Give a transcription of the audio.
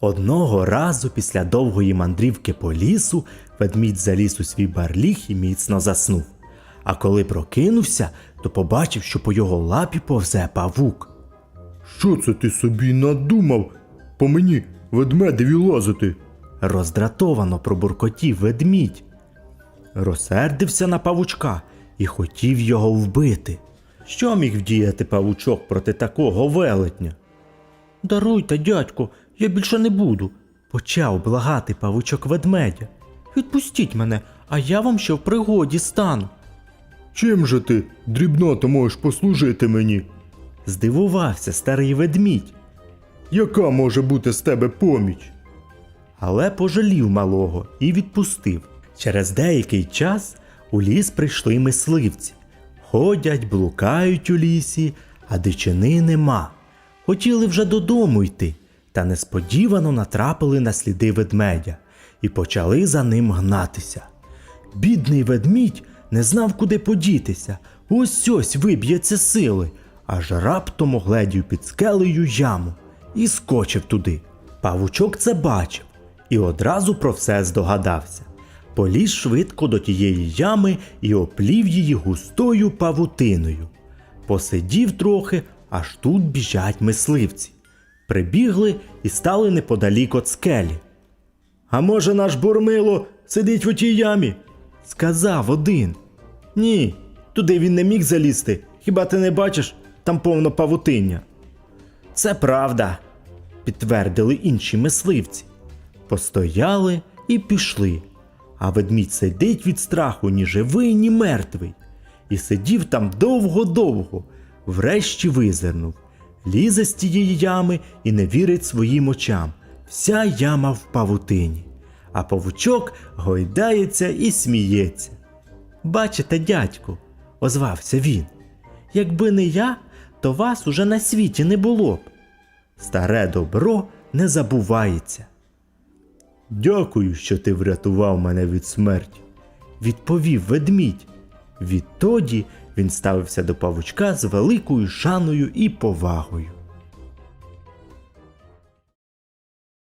Одного разу після довгої мандрівки по лісу ведмідь заліз у свій барліг і міцно заснув. А коли прокинувся, то побачив, що по його лапі повзе павук. Що це ти собі надумав? По мені ведмедеві лазити. Роздратовано пробуркотів ведмідь. Розсердився на павучка і хотів його вбити. Що міг вдіяти павучок проти такого велетня? Даруйте, дядько, я більше не буду, почав благати павучок ведмедя. Відпустіть мене, а я вам ще в пригоді стану. Чим же ти, дрібнота, можеш послужити мені? Здивувався старий ведмідь, Яка може бути з тебе поміч? але пожалів малого і відпустив. Через деякий час у ліс прийшли мисливці. Ходять, блукають у лісі, а дичини нема. Хотіли вже додому йти, та несподівано натрапили на сліди ведмедя і почали за ним гнатися. Бідний ведмідь не знав, куди подітися. Ось ось виб'ється сили, аж раптом огледів під скелею яму і скочив туди. Павучок це бачив і одразу про все здогадався. Поліз швидко до тієї ями і оплів її густою павутиною. Посидів трохи, аж тут біжать мисливці. Прибігли і стали неподалік от скелі. А може, наш бурмило сидить в отій ямі? сказав один. Ні, туди він не міг залізти. Хіба ти не бачиш, там повно павутиння. Це правда, підтвердили інші мисливці. Постояли і пішли. А ведмідь сидить від страху ні живий, ні мертвий. І сидів там довго-довго, врешті визирнув. Лізе з тієї ями і не вірить своїм очам. Вся яма в павутині. А павучок гойдається і сміється. Бачите, дядьку, озвався він. Якби не я, то вас уже на світі не було б. Старе добро не забувається. Дякую, що ти врятував мене від смерті. відповів ведмідь. Відтоді він ставився до павучка з великою шаною і повагою.